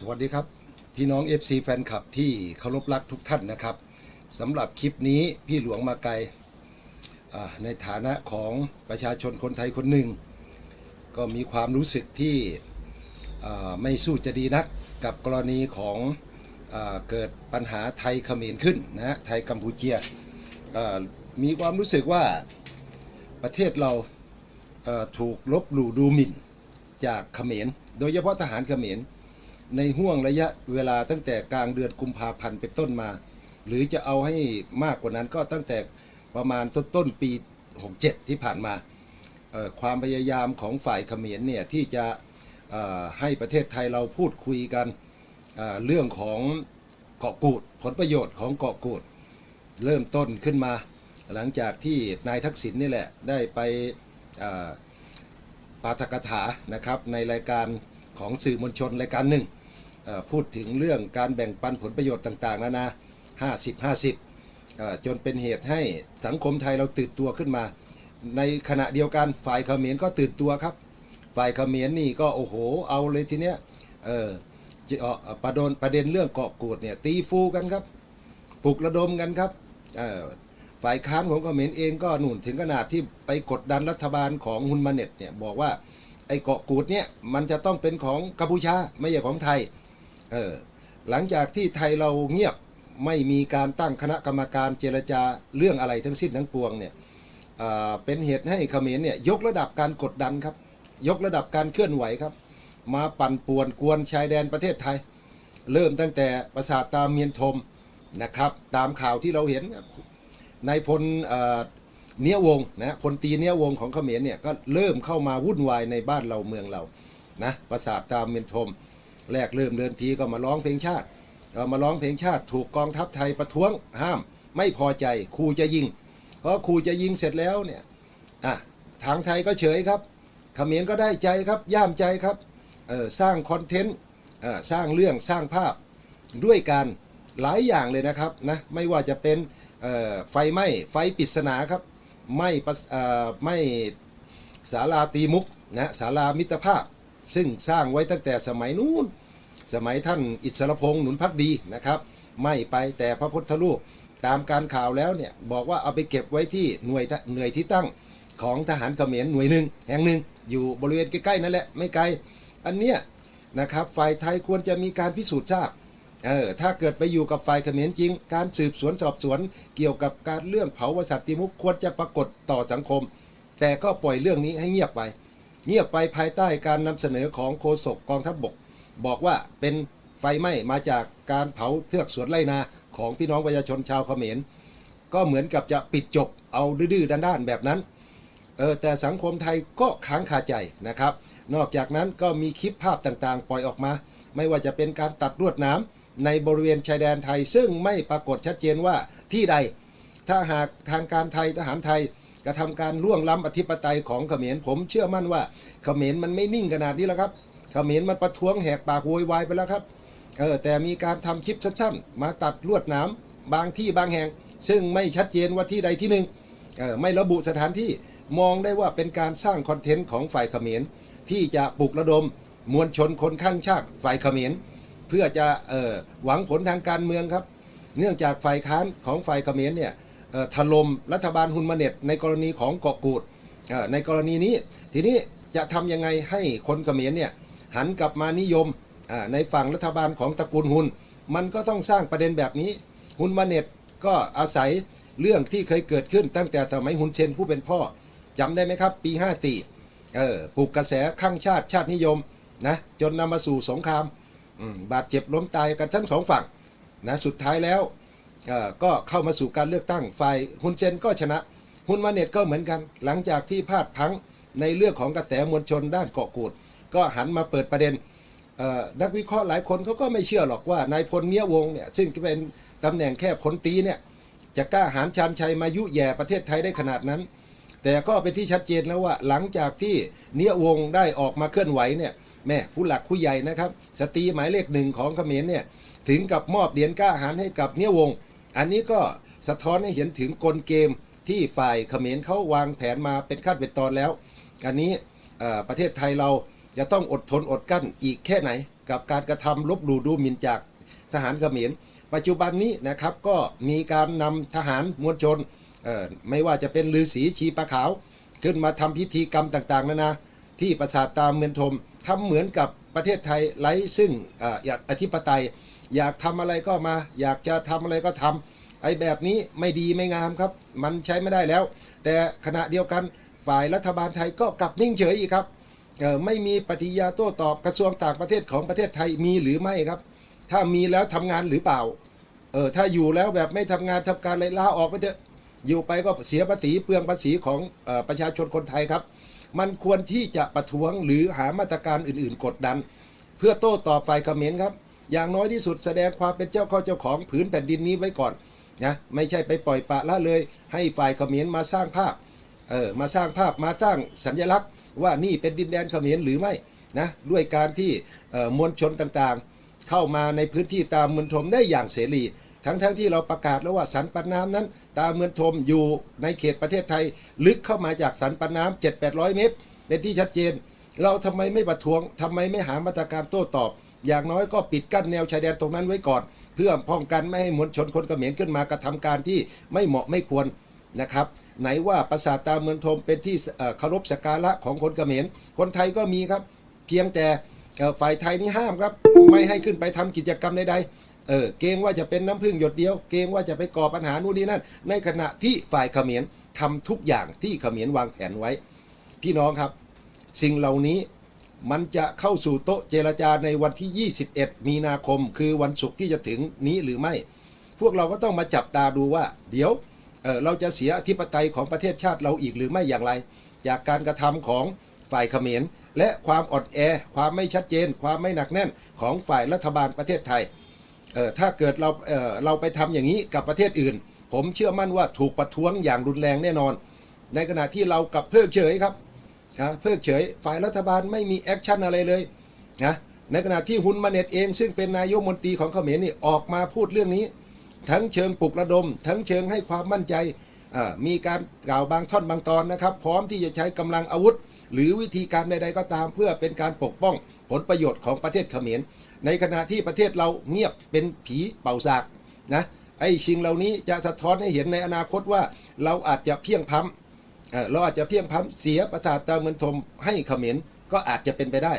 สวัสดีครับ พี่น้อง FC แฟนคลับที่เคารพรักทุกท่านนะครับสำหรับคลิปนี้พี่หลวงมาไกลในฐานะของประชาชนคนไทยคนหนึ่ง ก็มีความรู้สึกที่ไม่สู้จะดีนักกับกรณีของอเกิดปัญหาไทยเขมรขึ้นนะฮะไทยกัมพูเชียอ่ามีความรู้สึกว่าประเทศเราถูกลบหลู่ดูหมิ่นจากเขมร โดยเฉพาะทหารเขมร ในห่วงระยะเวลาตั้งแต่กลางเดือนกุมภาพันธ์เป็นต้นมา หรือจะเอาให้มากกว่านั้นก็ตั้งแต่ประมาณต้นต้นปี 67 ที่ผ่านมา ความพยายามของฝ่ายเขมรเนี่ยที่จะให้ประเทศไทยเราพูดคุยกันเรื่องของเกาะกูดผลประโยชน์ของเกาะกูดเริ่มต้นขึ้นมา หลังจากที่นายทักษิณนี่แหละได้ไปปาฐกถานะครับในรายการของสื่อมวลชนรายการหนึ่ง พูดถึงเรื่องการแบ่งปันผลประโยชน์ต่างๆนานา50 50 จนเป็นเหตุให้สังคมไทยเราตื่นตัวขึ้นมา ในขณะเดียวกันฝ่ายเขมรก็ตื่นตัวครับ ฝ่ายเขมรนี่ก็โอ้โหเอาเลยทีเนี้ยเออประเด็นประเด็นเรื่องเกาะกูดเนี่ยตีฟูกันครับปลุกระดมกันครับฝ่ายค้านของเขมรเองก็หนุนถึงขนาดที่ไปกดดันรัฐบาลของฮุนมาเน็ตเนี่ยบอกว่าไอ้เกาะกูดเนี่ยมันจะต้องเป็นของกัมพูชาไม่ใช่ของไทย เออหลังจากที่ไทยเราเงียบไม่มีการตั้งคณะกรรมการเจรจาเรื่องอะไรทั้งสิ้นทั้งปวงเนี่ยเป็นเหตุให้เขมรเนี่ยยกระดับการกดดันครับ ยกระดับการเคลื่อนไหวครับ มาปั่นป่วนกวนชายแดนประเทศไทย เริ่มตั้งแต่ปราสาทตามเมียนทมนะครับ ตามข่าวที่เราเห็นนายพลเนี้ยวงนะพลตีเนี้ยวงของเขมรเนี่ยก็เริ่มเข้ามาวุ่นวายในบ้านเราเมืองเรานะปราสาทตามเมียนทม แรกเริ่มเดินทีก็มาร้องเพลงชาติมาร้องเพลงชาติถูกกองทัพไทยประท้วงห้าม ไม่พอใจครูจะยิงเพราะครูจะยิงเสร็จแล้วเนี่ยอะทางไทยก็เฉยครับเขมรก็ได้ใจครับย่ามใจครับเออสร้างคอนเทนต์สร้างเรื่องสร้างภาพด้วยการหลายอย่างเลยนะครับนะไม่ว่าจะเป็นไฟไหม้ไฟปริศนาครับไม่ไม่ศาลาตีมุกนะศาลามิตรภาพ ซึ่งสร้างไว้ตั้งแต่สมัยนู้น สมัยท่านอิสรพงษ์หนุนพักดีนะครับ ไม่ไปแต่พระพุทธรูปตามการข่าวแล้วเนี่ยบอกว่าเอาไปเก็บไว้ที่หน่วยทะหน่วยที่ตั้งของทหารเขมรหน่วยหนึ่งแห่งหนึ่ง อยู่บริเวณใกล้ๆนั่นแหละไม่ไกล อันเนี้ยนะครับฝ่ายไทยควรจะมีการพิสูจน์ทราบเออถ้าเกิดไปอยู่กับฝ่ายเขมรจริง การสืบสวนสอบสวนเกี่ยวกับการเรื่องเผาวสัตติมุขควรจะปรากฏต่อสังคม แต่ก็ปล่อยเรื่องนี้ให้เงียบไป เงียบไปภายใต้การนำเสนอของโฆษกกองทัพบบก บอกว่าเป็นไฟไหม้มาจากการเผาเทือกสวนไรนาของพี่น้องประชาชนชาวเขมร ก็เหมือนกับจะปิดจบเอาดื้อด้านๆแบบนั้นเออแต่สังคมไทยก็ค้างคาใจนะครับ นอกจากนั้นก็มีคลิปภาพต่างๆ ปล่อยออกมา ไม่ว่าจะเป็นการตัดลวดน้ำในบริเวณชายแดนไทย ซึ่งไม่ปรากฏชัดเจนว่าที่ใด ถ้าหากทางการไทยทหารไทย กระทำการล่วงล้ำอธิปไตยของเขมรผมเชื่อมั่นว่าเขมรมันไม่นิ่งขนาดนี้แล้วครับเขมรมันประท้วงแหกปากโวยวายไปแล้วครับเออแต่มีการทำคลิปสั้นๆมาตัดลวดหน้ำบางที่บางแห่ง ซึ่งไม่ชัดเจนว่าที่ใดที่หนึ่งเออไม่ระบุสถานที่มองได้ว่าเป็นการสร้างคอนเทนต์ของฝ่ายเขมรที่จะปลุกระดมมวลชนคนข้างชาติฝ่ายเขมรเพื่อจะเออหวังผลทางการเมืองครับ เนื่องจากฝ่ายค้านของฝ่ายเขมรเนี่ย ถล่มรัฐบาลฮุนมาเน็ตในกรณีของเกาะกูดในกรณีนี้ ทีนี้จะทำยังไงให้คนเขมรเนี่ยหันกลับมานิยมในฝั่งรัฐบาลของตระกูลฮุน มันก็ต้องสร้างประเด็นแบบนี้ฮุนมาเน็ตก็อาศัยเรื่องที่เคยเกิดขึ้นตั้งแต่สมัยฮุนเซนผู้เป็นพ่อจำได้ไหมครับ ปี 54เออปลุกกระแสข้างชาติชาตินิยมนะจนนำมาสู่สงครามบาดเจ็บล้มตายกันทั้งสองฝั่งนะสุดท้ายแล้ว ก็เข้ามาสู่การเลือกตั้ง ฝ่ายฮุนเซนก็ชนะฮุนมาเน็ตก็เหมือนกัน หลังจากที่พลาดพังในเรื่องของกระแสมวลชนด้านเกาะกูด ก็หันมาเปิดประเด็นนักวิเคราะห์หลายคนเขาก็ไม่เชื่อหรอกว่านายพลเมียวงศ์เนี่ยซึ่งเป็นตำแหน่งแค่พลตีเนี่ยจะกล้าหาญชานชัยมายุแย่ประเทศไทยได้ขนาดนั้น แต่ก็เป็นที่ชัดเจนแล้วว่าหลังจากที่เนียวงศ์ได้ออกมาเคลื่อนไหวเนี่ยแม่ผู้หลักผู้ใหญ่นะครับ สตรีหมายเลขหนึ่งของเขมรเนี่ยถึงกับมอบเหรียญกล้าหาญให้กับเนียวงศ์ อันนี้ก็สะท้อนให้เห็นถึงกลเกมที่ฝ่ายเขมรเขาวางแผนมาเป็นขั้นเป็นตอนแล้ว อันนี้ประเทศไทยเราจะต้องอดทนอดกลั้นอีกแค่ไหน กับการกระทำลบหลู่ดูหมิ่นจากทหารเขมร ปัจจุบันนี้นะครับก็มีการนำทหารมวลชน ไม่ว่าจะเป็นฤาษีชีปะขาว ขึ้นมาทำพิธีกรรมต่างๆนานาที่ปราสาทตามเมืองทมทำเหมือนกับประเทศไทยไร้ซึ่งอออยากอธิปไตย อยากทำอะไรก็มา อยากจะทำอะไรก็ทำไอ้แบบนี้ไม่ดีไม่งามครับ มันใช้ไม่ได้แล้ว แต่ขณะเดียวกันฝ่ายรัฐบาลไทยก็กลับนิ่งเฉยอีกครับไม่มีปฏิยาโต้ตอบกระทรวงต่างประเทศของประเทศไทยมีหรือไม่ครับ ถ้ามีแล้วทำงานหรือเปล่าเออถ้าอยู่แล้วแบบไม่ทำงานทำการอะไรลาออกไปเถอะอยู่ไปก็เสียภาษีเปลืองภาษีของออประชาชนคนไทยครับ มันควรที่จะประท้วงหรือหามาตรการอื่นๆ กดดัน เพื่อโต้ตอบฝ่ายเขมรครับ อย่างน้อยที่สุดแสดงความเป็นเจ้าเข้าเจ้าของผืนแผ่นดินนี้ไว้ก่อนนะไม่ใช่ไปปล่อยปละละเลย ให้ฝ่ายเขมรมาสร้างภาพเออมาสร้างภาพมาสร้างสัญลักษณ์ ว่านี่เป็นดินแดนเขมรหรือไม่นะด้วยการที่มวลชนต่างๆ เข้ามาในพื้นที่ตามเมืองทมได้อย่างเสรี ทั้งๆทที่เราประกาศแล้วว่าสันปันน้ำนั้น ตามเมืองทมอยู่ในเขตประเทศไทย ลึกเข้ามาจากสันปันน้ำ7 8 0 0เมตร เป็นที่ชัดเจน เราทำไมไม่ประท้วงทำไมไม่หามาตรการโต้ตอบ อย่างน้อยก็ปิดกั้นแนวชายแดนตรงนั้นไว้ก่อน เพื่อป้องกันไม่ให้มวลชนคนเขมรขึ้นมากระทำการที่ไม่เหมาะไม่ควรนะครับไหนว่าปราสาทตาเมืองทมเป็นที่เคารพสักการะของคนเขมรคนไทยก็มีครับ เพียงแต่ฝ่ายไทยนี่ห้ามครับ ไม่ให้ขึ้นไปทำกิจกรรมใดๆเออเกรงว่าจะเป็นน้ำพึ่งหยดเดียว เกรงว่าจะไปก่อปัญหานู่นนี่นั่น ในขณะที่ฝ่ายเขมรทำทุกอย่างที่เขมรวางแผนไว้ พี่น้องครับ สิ่งเหล่านี้ มันจะเข้าสู่โต๊ะเจรจาในวันที่ 21 มีนาคม คือวันศุกร์ที่จะถึงนี้หรือไม่ พวกเราก็ต้องมาจับตาดูว่า เดี๋ยวเเราจะเสียอธิปไตยของประเทศชาติเราอีกหรือไม่อย่างไร จากการกระทำของฝ่ายเขมร และความอ่อนแอ ความไม่ชัดเจน ความไม่หนักแน่นของฝ่ายรัฐบาลประเทศไทยเถ้าเกิดเราเเราไปทำอย่างนี้กับประเทศอื่น ผมเชื่อมั่นว่าถูกประท้วงอย่างรุนแรงแน่นอน ในขณะที่เรากลับเพิกเฉยครับ นะเพิกเฉยฝ่ายรัฐบาลไม่มีแอคชั่นอะไรเลยนะในขณะที่ฮุนมาเน็ตเองซึ่งเป็นนายกมนตรีของเขมรนี่ออกมาพูดเรื่องนี้ ทั้งเชิงปลุกระดม ทั้งเชิงให้ความมั่นใจมีการกล่าวบางท่อนบางตอนนะครับ พร้อมที่จะใช้กำลังอาวุธ หรือวิธีการใด ๆ ก็ตามเพื่อเป็นการปกป้องผลประโยชน์ของประเทศเขมร ในขณะที่ประเทศเราเงียบเป็นผีเป่าสากนะไอ้สิ่งเหล่านี้จะสะท้อนให้เห็นในอนาคตว่าเราอาจจะเพียงพ้ำ เราอาจจะเพียงพล้ำเสียประสาทตาเมืองทมให้เขมรก็อาจจะเป็นไปได้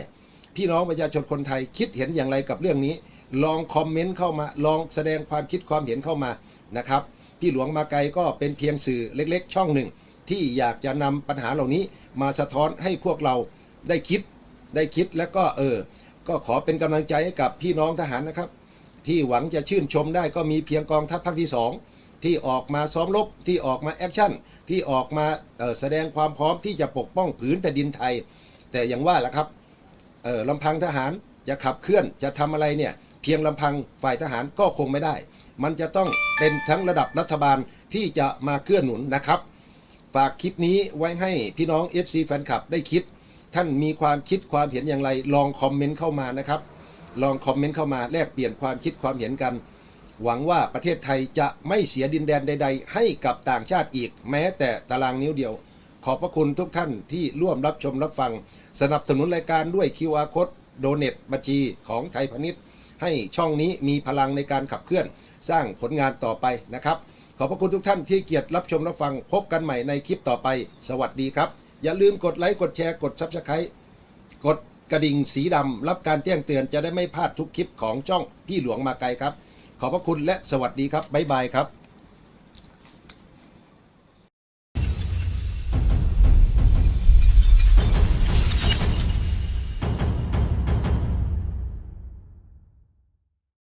พี่น้องประชาชนคนไทยคิดเห็นอย่างไรกับเรื่องนี้ ลองคอมเมนต์เข้ามา ลองแสดงความคิดความเห็นเข้ามานะครับ พี่หลวงมาไกลก็เป็นเพียงสื่อเล็กๆ ช่องหนึ่ง ที่อยากจะนำปัญหาเหล่านี้มาสะท้อนให้พวกเราได้คิดได้คิดแล้วก็เออ ก็ขอเป็นกำลังใจให้กับพี่น้องทหารนะครับ ที่หวังจะชื่นชมได้ก็มีเพียงกองทัพภาคที่สอง ที่ออกมาซ้อมรบที่ออกมาแอคชั่นที่ออกมาแสดงความพร้อมที่จะปกป้องผืนแผ่นดินไทย แต่อย่างว่าแหละครับลำพังทหารจะขับเคลื่อนจะทำอะไรเนี่ยเพียงลำพังฝ่ายทหารก็คงไม่ได้ มันจะต้องเป็นทั้งระดับรัฐบาลที่จะมาเกื้อนหนุนนะครับ ฝากคลิปนี้ไว้ให้พี่น้อง FC แฟนคลับได้คิด ท่านมีความคิดความเห็นอย่างไร ลองคอมเมนต์เข้ามานะครับ ลองคอมเมนต์เข้ามาแลกเปลี่ยนความคิดความเห็นกัน หวังว่าประเทศไทยจะไม่เสียดินแดนใด ๆ ให้กับต่างชาติอีก แม้แต่ตารางนิ้วเดียว ขอบพระคุณทุกท่านที่ร่วมรับชมรับฟัง สนับสนุนรายการด้วย QR Code โดเน t บัญชีของไทยพาณิชย์ ให้ช่องนี้มีพลังในการขับเคลื่อน สร้างผลงานต่อไปนะครับ ขอบพระคุณทุกท่านที่เกียรติรับชมรับฟังพบกันใหม่ในคลิปต่อไป สวัสดีครับ อย่าลืมกดไลค์กดแชร์กด Subscribe กดกระดิ่งสีดำรับการแจ้งเตือนจะได้ไม่พลาดทุกคลิปของช่องพี่หลวงมาไกลครับ ขอบพระคุณและสวัสดีครับบ๊ายบายครับ